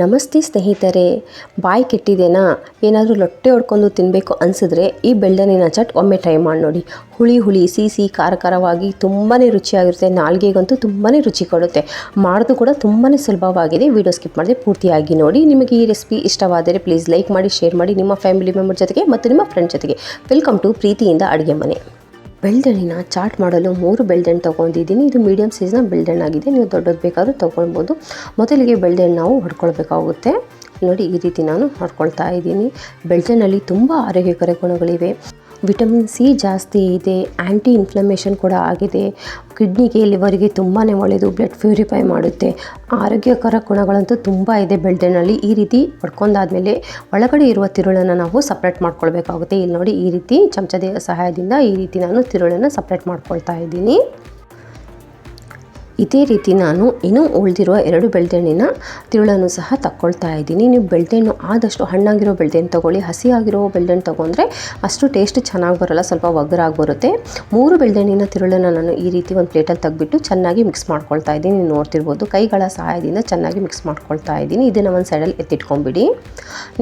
ನಮಸ್ತೆ ಸ್ನೇಹಿತರೆ, ಬಾಯಿ ಕೆಟ್ಟಿದೆನಾ? ಏನಾದರೂ ಲೊಟ್ಟೆ ಹೊಡ್ಕೊಂಡು ತಿನ್ನಬೇಕು ಅನಿಸಿದ್ರೆ ಈ ಬೆಳ್ಳನಿನ ಚಟ್ ಒಮ್ಮೆ ಟ್ರೈ ಮಾಡಿ ನೋಡಿ. ಹುಳಿ ಹುಳಿ, ಸಿಹಿ ಖಾರ ಖಾರವಾಗಿ ತುಂಬಾ ರುಚಿಯಾಗಿರುತ್ತೆ, ನಾಲ್ಗೆಗಂತೂ ತುಂಬಾ ರುಚಿ ಕೊಡುತ್ತೆ. ಮಾಡೋದು ಕೂಡ ತುಂಬಾ ಸುಲಭವಾಗಿದೆ. ವಿಡಿಯೋ ಸ್ಕಿಪ್ ಮಾಡಿದೆ ಪೂರ್ತಿಯಾಗಿ ನೋಡಿ. ನಿಮಗೆ ಈ ರೆಸಿಪಿ ಇಷ್ಟವಾದರೆ ಪ್ಲೀಸ್ ಲೈಕ್ ಮಾಡಿ ಶೇರ್ ಮಾಡಿ ನಿಮ್ಮ ಫ್ಯಾಮಿಲಿ ಮೆಂಬರ್ ಜೊತೆಗೆ ಮತ್ತು ನಿಮ್ಮ ಫ್ರೆಂಡ್ ಜೊತೆಗೆ. ವೆಲ್ಕಮ್ ಟು ಪ್ರೀತಿಯಿಂದ ಅಡುಗೆ ಮನೆ. ಬೆಳ್ದಣಿನ ಚಾಟ್ ಮಾಡಲು ಮೂರು ಬೆಳ್ದಣ್ಣು ತೊಗೊಂಡಿದ್ದೀನಿ. ಇದು ಮೀಡಿಯಮ್ ಸೈಜ್ನ ಬೆಳ್ದಣ್ಣು ಆಗಿದೆ. ನೀವು ದೊಡ್ಡದು ಬೇಕಾದರೂ ತೊಗೊಳ್ಬೋದು. ಮೊದಲಿಗೆ ಬೆಳ್ದಣ್ಣು ನಾವು ಹೊಡ್ಕೊಳ್ಬೇಕಾಗುತ್ತೆ. ನೋಡಿ, ಈ ರೀತಿ ನಾನು ಹೊಡ್ಕೊಳ್ತಾ ಇದ್ದೀನಿ. ಬೆಳ್ದಣ್ಣಲ್ಲಿ ತುಂಬ ಆರೋಗ್ಯಕರ ಗುಣಗಳಿವೆ. ವಿಟಮಿನ್ ಸಿ ಜಾಸ್ತಿ ಇದೆ ಆ್ಯಂಟಿ ಇನ್ಫ್ಲಮೇಷನ್ ಕೂಡ ಆಗಿದೆ. ಕಿಡ್ನಿಗೆ ಲಿವರಿಗೆ ತುಂಬಾ ಒಳ್ಳೆಯದು ಬ್ಲಡ್ ಪ್ಯೂರಿಫೈ ಮಾಡುತ್ತೆ. ಆರೋಗ್ಯಕರ ಗುಣಗಳಂತೂ ತುಂಬ ಇದೆ ಬೆಳ್ದೆನಲ್ಲಿ ಈ ರೀತಿ ಪಡ್ಕೊಂಡಾದ್ಮೇಲೆ ಒಳಗಡೆ ಇರುವ ತಿರುಳನ್ನು ನಾವು ಸಪ್ರೇಟ್ ಮಾಡ್ಕೊಳ್ಬೇಕಾಗುತ್ತೆ. ಇಲ್ಲಿ ನೋಡಿ ಈ ರೀತಿ ಚಮಚದ ಸಹಾಯದಿಂದ ಈ ರೀತಿ ನಾನು ತಿರುಳನ್ನು ಸಪ್ರೇಟ್ ಮಾಡ್ಕೊಳ್ತಾ ಇದ್ದೀನಿ. ಇದೇ ರೀತಿ ನಾನು ಇನ್ನೂ ಉಳಿದಿರುವ ಎರಡು ಬೆಳ್ತೆಣ್ಣಿನ ತಿರುಳನ್ನು ಸಹ ತಕ್ಕೊಳ್ತಾ ಇದ್ದೀನಿ. ನೀವು ಬೆಳ್ದೆಣ್ಣು ಆದಷ್ಟು ಹಣ್ಣಾಗಿರೋ ಬೆಳ್ದೆಣ್ಣು ತೊಗೊಳ್ಳಿ, ಹಸಿಯಾಗಿರೋ ಬೆಳ್ದೆಣ್ಣು ತೊಗೊಂಡ್ರೆ ಅಷ್ಟು ಟೇಸ್ಟ್ ಚೆನ್ನಾಗಿ ಬರೋಲ್ಲ, ಸ್ವಲ್ಪ ಒಗ್ಗರಾಗಿ ಬರುತ್ತೆ. ಮೂರು ಬೆಳ್ದೆಣ್ಣಿನ ತಿರುಳನ್ನು ನಾನು ಈ ರೀತಿ ಒಂದು ಪ್ಲೇಟಲ್ಲಿ ತೆಗ್ಬಿಟ್ಟು ಚೆನ್ನಾಗಿ ಮಿಕ್ಸ್ ಮಾಡ್ಕೊಳ್ತಾ ಇದ್ದೀನಿ. ನೀವು ನೋಡ್ತಿರ್ಬೋದು ಕೈಗಳ ಸಹಾಯದಿಂದ ಚೆನ್ನಾಗಿ ಮಿಕ್ಸ್ ಮಾಡ್ಕೊಳ್ತಾ ಇದ್ದೀನಿ. ಇದನ್ನು ಒಂದು ಸೈಡಲ್ಲಿ ಎತ್ತಿಟ್ಕೊಂಬಿಡಿ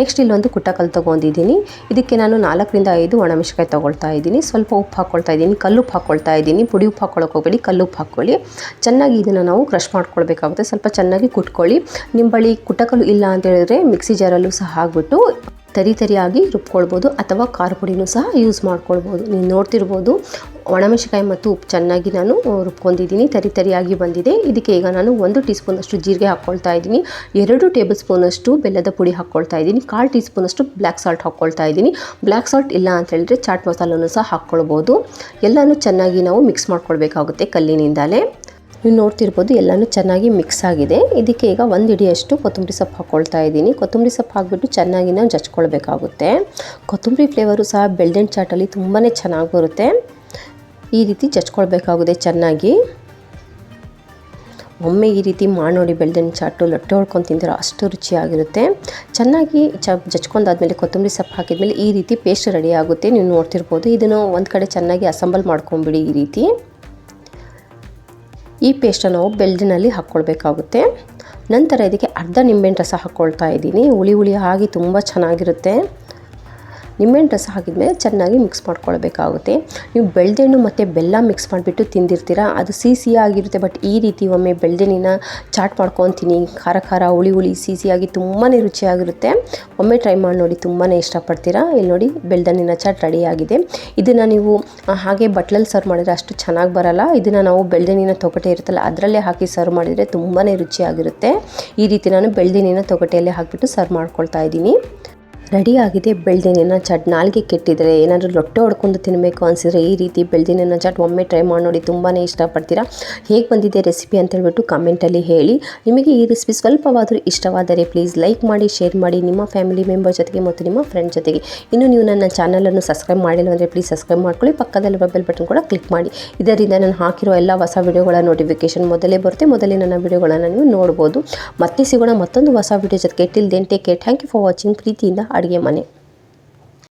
ನೆಕ್ಸ್ಟ್ ಇಲ್ಲೊಂದು ಕುಟ್ಟಕಲ್ಲು ತೊಗೊಂಡಿದ್ದೀನಿ. ಇದಕ್ಕೆ ನಾನು ನಾಲ್ಕರಿಂದ ಐದು ಒಣಮೆಣಸಿಕಾಯಿ ತೊಗೊಳ್ತಾ ಇದ್ದೀನಿ. ಸ್ವಲ್ಪ ಉಪ್ಪು ಹಾಕ್ಕೊಳ್ತಾ ಇದ್ದೀನಿ, ಕಲ್ಲುಪ್ಪು ಹಾಕ್ಕೊಳ್ತಾ ಇದ್ದೀನಿ. ಪುಡಿ ಉಪ್ಪು ಹಾಕ್ಕೊಳಕ್ಕೆ ಹೋಗಬೇಡಿ, ಕಲ್ಲುಪ್ಪು ಹಾಕ್ಕೊಳ್ಳಿ ಚೆನ್ನಾಗಿ ಇದನ್ನು ನಾವು ಕ್ರಷ್ ಮಾಡ್ಕೊಳ್ಬೇಕಾಗುತ್ತೆ. ಸ್ವಲ್ಪ ಚೆನ್ನಾಗಿ ಕುಟ್ಕೊಳ್ಳಿ. ನಿಮ್ಮ ಬಳಿ ಕುಟಕಲು ಇಲ್ಲ ಅಂತ ಹೇಳಿದ್ರೆ ಮಿಕ್ಸಿ ಜಾರಲ್ಲೂ ಸಹ ಹಾಕ್ಬಿಟ್ಟು ತರಿ ತರಿಯಾಗಿ ರುಬ್ಕೊಳ್ಬೋದು ಅಥವಾ ಖಾರ ಪುಡಿನೂ ಸಹ ಯೂಸ್ ಮಾಡ್ಕೊಳ್ಬೋದು. ನೀವು ನೋಡ್ತಿರ್ಬೋದು ಒಣಮೆಣಸಿಕಾಯಿ ಮತ್ತು ಉಪ್ಪು ಚೆನ್ನಾಗಿ ನಾನು ರುಬ್ಕೊಂಡಿದ್ದೀನಿ. ತರಿ ತರಿಯಾಗಿ ಬಂದಿದೆ. ಇದಕ್ಕೆ ಈಗ ನಾನು ಒಂದು ಟೀ ಸ್ಪೂನಷ್ಟು ಜೀರಿಗೆ ಹಾಕ್ಕೊಳ್ತಾ ಇದ್ದೀನಿ. ಎರಡು ಟೇಬಲ್ ಸ್ಪೂನಷ್ಟು ಬೆಲ್ಲದ ಪುಡಿ ಹಾಕ್ಕೊಳ್ತಾ ಇದ್ದೀನಿ. ಕಾಲು ಟೀ ಸ್ಪೂನಷ್ಟು ಬ್ಲ್ಯಾಕ್ ಸಾಲ್ಟ್ ಹಾಕ್ಕೊಳ್ತಾ ಇದ್ದೀನಿ. ಬ್ಲ್ಯಾಕ್ ಸಾಲ್ಟ್ ಇಲ್ಲ ಅಂತ ಹೇಳಿದ್ರೆ ಚಾಟ್ ಮಸಾಲನ್ನು ಸಹ ಹಾಕ್ಕೊಳ್ಬೋದು. ಎಲ್ಲನೂ ಚೆನ್ನಾಗಿ ನಾವು ಮಿಕ್ಸ್ ಮಾಡ್ಕೊಳ್ಬೇಕಾಗುತ್ತೆ ಕಲ್ಲಿನಿಂದಲೇ. ನೀವು ನೋಡ್ತಿರ್ಬೋದು ಎಲ್ಲನೂ ಚೆನ್ನಾಗಿ ಮಿಕ್ಸ್ ಆಗಿದೆ. ಇದಕ್ಕೆ ಈಗ ಒಂದು ಇಡಿಯಷ್ಟು ಕೊತ್ತಂಬರಿ ಸೊಪ್ಪು ಹಾಕ್ಕೊಳ್ತಾ ಇದ್ದೀನಿ. ಕೊತ್ತಂಬರಿ ಸೊಪ್ಪು ಹಾಕ್ಬಿಟ್ಟು ಚೆನ್ನಾಗಿ ನಾವು ಜಚ್ಕೊಳ್ಬೇಕಾಗುತ್ತೆ ಕೊತ್ತಂಬರಿ ಫ್ಲೇವರು ಸಹ ಬೆಳ್ದೆಣ್ಣು ಚಾಟಲ್ಲಿ ತುಂಬಾ ಚೆನ್ನಾಗಿ ಬರುತ್ತೆ. ಈ ರೀತಿ ಜಚ್ಕೊಳ್ಬೇಕಾಗುತ್ತೆ ಚೆನ್ನಾಗಿ. ಒಮ್ಮೆ ಈ ರೀತಿ ಮಾಡಿ ನೋಡಿ ಚಾಟು ಲೊಟ್ಟೆ ಹೊಡ್ಕೊಂಡು ತಿಂದರೆ ಅಷ್ಟು ರುಚಿಯಾಗಿರುತ್ತೆ. ಚೆನ್ನಾಗಿ ಚ ಜಚ್ಕೊಂಡಾದಮೇಲೆ ಕೊತ್ತಂಬರಿ ಸೊಪ್ಪು ಹಾಕಿದ್ಮೇಲೆ ಈ ರೀತಿ ಪೇಸ್ಟ್ ರೆಡಿ ಆಗುತ್ತೆ. ನೀವು ನೋಡ್ತಿರ್ಬೋದು ಇದನ್ನು ಒಂದು ಕಡೆ ಚೆನ್ನಾಗಿ ಅಸಂಬಲ್ ಮಾಡ್ಕೊಂಬಿಡಿ ಈ ರೀತಿ. ಈ ಪೇಸ್ಟನ್ನು ನಾವು ಬೆಲ್ಡಿನಲ್ಲಿ ಹಾಕ್ಕೊಳ್ಬೇಕಾಗುತ್ತೆ. ನಂತರ ಇದಕ್ಕೆ ಅರ್ಧ ನಿಂಬೆಹಣ್ಣು ರಸ ಹಾಕ್ಕೊಳ್ತಾ ಇದ್ದೀನಿ. ಹುಳಿ ಹುಳಿ ಆಗಿ ತುಂಬ ಚೆನ್ನಾಗಿರುತ್ತೆ. ನಿಂಬೆಹಣ್ಣು ರಸ ಹಾಕಿದ್ಮೇಲೆ ಚೆನ್ನಾಗಿ ಮಿಕ್ಸ್ ಮಾಡ್ಕೊಳ್ಬೇಕಾಗುತ್ತೆ. ನೀವು ಬೆಳ್ದೆಣ್ಣು ಮತ್ತು ಬೆಲ್ಲ ಮಿಕ್ಸ್ ಮಾಡಿಬಿಟ್ಟು ತಿಂದಿರ್ತೀರ? ಅದು ಸಿಹಿ ಆಗಿರುತ್ತೆ ಬಟ್ ಈ ರೀತಿ ಒಮ್ಮೆ ಬೆಳ್ದೆಣ್ಣಿನ ಚಾಟ್ ಮಾಡ್ಕೊತೀನಿ. ಖಾರ ಖಾರ, ಹುಳಿ ಹುಳಿ ಸಿಹಿ ಸಿಹಿಯಾಗಿ ತುಂಬಾ ರುಚಿಯಾಗಿರುತ್ತೆ. ಒಮ್ಮೆ ಟ್ರೈ ಮಾಡಿ ನೋಡಿ ತುಂಬಾ ಇಷ್ಟಪಡ್ತೀರಾ? ಇಲ್ಲಿ ನೋಡಿ, ಬೆಳ್ದೆಣ್ಣಿನ ಚಾಟ್ ರೆಡಿಯಾಗಿದೆ. ಇದನ್ನು ನೀವು ಹಾಗೆ ಬಟ್ಲಲ್ಲಿ ಸರ್ವ್ ಮಾಡಿದರೆ ಅಷ್ಟು ಚೆನ್ನಾಗಿ ಬರಲ್ಲ. ಇದನ್ನು ನಾವು ಬೆಳ್ದೆಣ್ಣಿನ ತೊಗಟೆ ಇರುತ್ತಲ್ಲ, ಅದರಲ್ಲೇ ಹಾಕಿ ಸರ್ವ್ ಮಾಡಿದರೆ ತುಂಬಾ ರುಚಿಯಾಗಿರುತ್ತೆ. ಈ ರೀತಿ ನಾನು ಬೆಳ್ದೆಣ್ಣಿನ ತೊಗಟೆಯಲ್ಲೇ ಹಾಕಿಬಿಟ್ಟು ಸರ್ವ್ ಮಾಡ್ಕೊಳ್ತಾ ಇದ್ದೀನಿ. ರೆಡಿಯಾಗಿದೆ. ಬೆಳ್ದಿನ ಚಟ್ ನಾಲ್ಗೆ ಕೆಟ್ಟಿದ್ರೆ ಏನಾದರೂ ಲೊಟ್ಟೆ ಹೊಡ್ಕೊಂಡು ತಿನ್ನಬೇಕು ಅನಿಸಿದ್ರೆ ಈ ರೀತಿ ಬೆಳ್ದಿನ ಚಟ್ ಒಮ್ಮೆ ಟ್ರೈ ಮಾಡಿ ನೋಡಿ ತುಂಬಾ ಇಷ್ಟಪಡ್ತೀರಾ. ಹೇಗೆ ಬಂದಿದೆ ರೆಸಿಪಿ ಅಂತ ಹೇಳ್ಬಿಟ್ಟು ಕಮೆಂಟಲ್ಲಿ ಹೇಳಿ. ನಿಮಗೆ ಈ ರೆಸಿಪಿ ಸ್ವಲ್ಪವಾದರೂ ಇಷ್ಟವಾದರೆ ಪ್ಲೀಸ್ ಲೈಕ್ ಮಾಡಿ ಶೇರ್ ಮಾಡಿ ನಿಮ್ಮ ಫ್ಯಾಮಿಲಿ ಮೆಂಬರ್ ಜೊತೆಗೆ ಮತ್ತು ನಿಮ್ಮ ಫ್ರೆಂಡ್ ಜೊತೆಗೆ. ಇನ್ನು ನೀವು ನನ್ನ ಚಾನಲನ್ನು ಸಬ್ಸ್ಕ್ರೈಬ್ ಮಾಡಿಲ್ಲ ಅಂದರೆ ಪ್ಲೀಸ್ ಸಬ್ಸ್ಕ್ರೈಬ್ ಮಾಡ್ಕೊಳ್ಳಿ. ಪಕ್ಕದಲ್ಲಿ ಬೆಲ್ ಬಟನ್ ಕೂಡ ಕ್ಲಿಕ್ ಮಾಡಿ. ಇದರಿಂದ ನಾನು ಹಾಕಿರೋ ಎಲ್ಲ ಹೊಸ ವಿಡಿಯೋಗಳ ನೋಟಿಫಿಕೇಶನ್ ಮೊದಲೇ ಬರುತ್ತೆ. ಮೊದಲೇ ನನ್ನ ವಿಡಿಯೋಗಳನ್ನು ನೀವು ನೋಡ್ಬೋದು. ಮತ್ತೆ ಸಿಗೋಣ ಮತ್ತೊಂದು ಹೊಸ ವಿಡಿಯೋ ಜೊತೆಗೆ. Till then take care thank you for watching ಪ್ರೀತಿಯಿಂದ ಅಡುಗೆ ಮನೆ